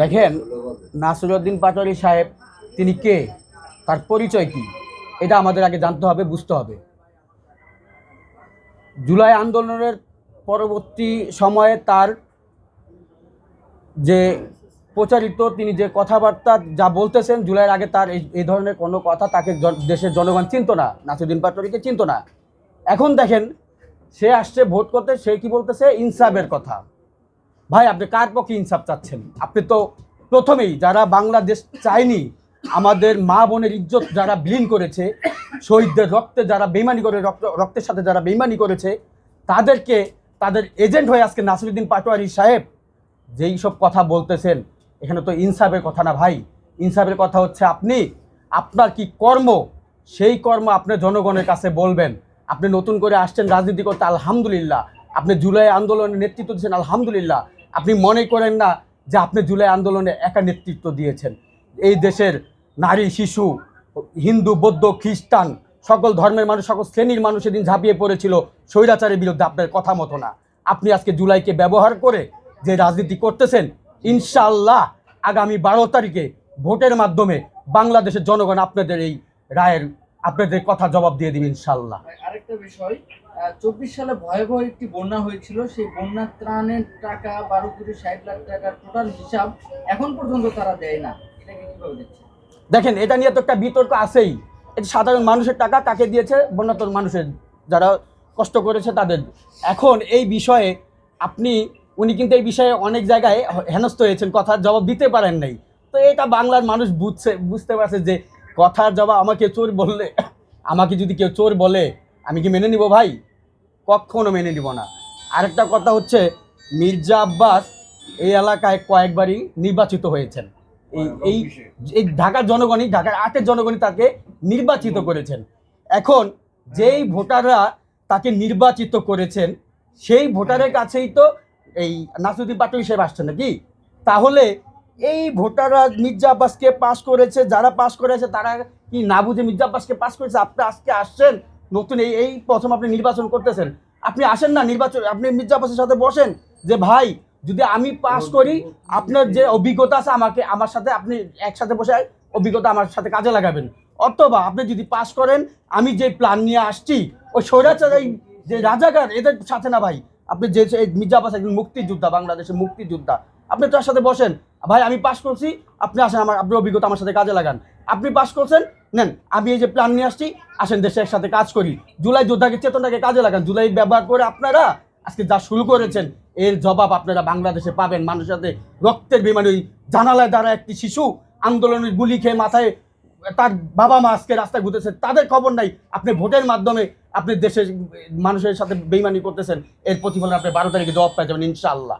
দেখেন, নাসিরুদ্দিন পাটোয়ারি সাহেব, তিনি কে? তার পরিচয় কি? এটা আমাদের আগে জানতে হবে, বুঝতে হবে। জুলাই আন্দোলনের পরবর্তী সময়ে তার যে প্রচারিত, তিনি যে কথাবার্তা যা বলতেছেন, জুলাইয়ের আগে তার এই ধরনের কোনো কথা তাকে দেশের জনগণ চিনতো না, নাসিরুদ্দিন পাটোয়ারিকে চিনতো না। এখন দেখেন, সে আসছে, ভোট করতে, সে কি বলতেছে? ইনসাফের কথা। ভাই, আপনি কার পক্ষে ইনসাফ চাচ্ছেন? আপনি তো প্রথমেই যারা বাংলাদেশ চায়নি, আমাদের মা বোনের ইজ্জত যারা বিলীন করেছে, শহীদদের রক্তে যারা বেইমানি করে, রক্ত, রক্তের সাথে যারা বেইমানি করেছে, তাদেরকে, তাদের এজেন্ট হয়ে আজকে নাসিরুদ্দিন পাটোয়ারি সাহেব যেই সব কথা বলতেছেন, এখানে তো ইনসাফের কথা না ভাই। ইনসাফের কথা হচ্ছে আপনি, আপনার কি কর্ম? সেই কর্ম আপনি জনগণের কাছে বলবেন। আপনি নতুন করে আসছেন রাজনীতি করতে, আলহামদুলিল্লাহ। আপনি জুলাই আন্দোলনের নেতৃত্ব দিচ্ছেন আলহামদুলিল্লাহ। আপনি মনে করেন না যে আপনি জুলাই আন্দোলনে একা নেতৃত্ব দিয়েছেন? এই দেশের নারী, শিশু, হিন্দু, বৌদ্ধ, খ্রিস্টান, সকল ধর্মের মানুষ, সকল শ্রেণির মানুষ এদিন ঝাঁপিয়ে পড়েছিল স্বৈরাচারের বিরুদ্ধে আপনার কথা মতো না। আপনি আজকে জুলাইকে ব্যবহার করে যে রাজনীতি করতেছেন ইনশাল্লাহ আগামী বারো তারিখে ভোটের মাধ্যমে বাংলাদেশের জনগণ আপনাদের এই রায়ের আপনাদের কথা জবাব দিয়ে দিবেন ইনশাআল্লাহ। আরেকটা বিষয় চব্বিশ সালে ভয়াবহ একটি বন্যা হয়েছিল। সেই বন্যা ত্রাণের টাকা বারো কোটি ষাট লাখ টাকার টোটাল হিসাব এখন পর্যন্ত তারা দেয় না। এটাকে কীভাবে দিচ্ছে দেখেন এটা নিয়ে তো একটা বিতর্ক আছেই। এটা সাধারণ মানুষের টাকা কাকে দিয়েছে? বন্যাতর মানুষের। যারা কষ্ট করেছে তাদের। এখন এই বিষয়ে আপনি উনি কিন্তু এই বিষয়ে অনেক জায়গায় হেনস্থ হয়েছেন কথার জবাব দিতে পারেন নাই। তো এটা বাংলার মানুষ বুঝছে বুঝতে পারছে যে কথার জবাব আমাকে চোর বললে আমাকে যদি কেউ চোর বলে আমি কি মেনে নিব ভাই? কখনো মেনে নিব না। আরেকটা কথা হচ্ছে মির্জা আব্বাস এই এলাকায় কয়েকবারই নির্বাচিত হয়েছেন। এই এই এই ঢাকার জনগণই ঢাকার আটের জনগণই তাকে নির্বাচিত করেছেন। এখন যেই ভোটাররা তাকে নির্বাচিত করেছেন সেই ভোটারের কাছেই তো এই নাসুদ্দিন পাটোয়ারি সাহেব আসছে নাকি? তাহলে এই ভোটাররা মির্জা আব্বাসকে পাস করেছে, যারা পাশ করেছে, তারা কি না বুঝে মির্জা আব্বাসকে পাস করেছে? আপনি আজকে আসছেন, নতুন এই এই প্রথম আপনি নির্বাচন করতেছেন। আপনি আসেন না নির্বাচন, আপনি মির্জা আব্বাসের সাথে বসেন যে, ভাই, যদি আমি পাস করি, আপনার যে অভিজ্ঞতা আছে আমাকে, আমার সাথে আপনি একসাথে বসে অভিজ্ঞতা আমার সাথে কাজে লাগাবেন। অথবা আপনি যদি পাস করেন, আমি যে প্ল্যান নিয়ে আসছি, ওই স্বৈরাচার যে রাজাকার, এদের সাথে না ভাই। আপনি যে মির্জা আব্বাস একজন মুক্তিযোদ্ধা, বাংলাদেশের মুক্তিযোদ্ধা। আপনি তার সাথে বসেন ভাই, আমি পাস করছি। আপনি আসেন আমার আপনার অভিজ্ঞতা আমার সাথে কাজে লাগান। আপনি পাস করছেন, নেন। আমি এই যে প্ল্যান নিয়ে আসছি, আসেন দেশে একসাথে কাজ করি। জুলাই যোদ্ধাকে, চেতনাকে কাজে লাগান। জুলাই ব্যবহার করে আপনারা আজকে যা শুরু করেছেন, এর জবাব আপনারা বাংলাদেশে পাবেন। মানুষের সাথে রক্তের বিমানে ওই জানালায় দ্বারা একটি শিশু আন্দোলনের গুলি খেয়ে মাথায়, তার বাবা মা আজকে রাস্তায় ঘুরতেছে। তাদের খবর নাই। আপনি ভোটের মাধ্যমে আপনি দেশের, মানুষের সাথে বেইমানি করতেছেন। এর প্রতিফলন আপনি বারো তারিখে জবাব পেয়ে যাবেন ইনশাআল্লাহ।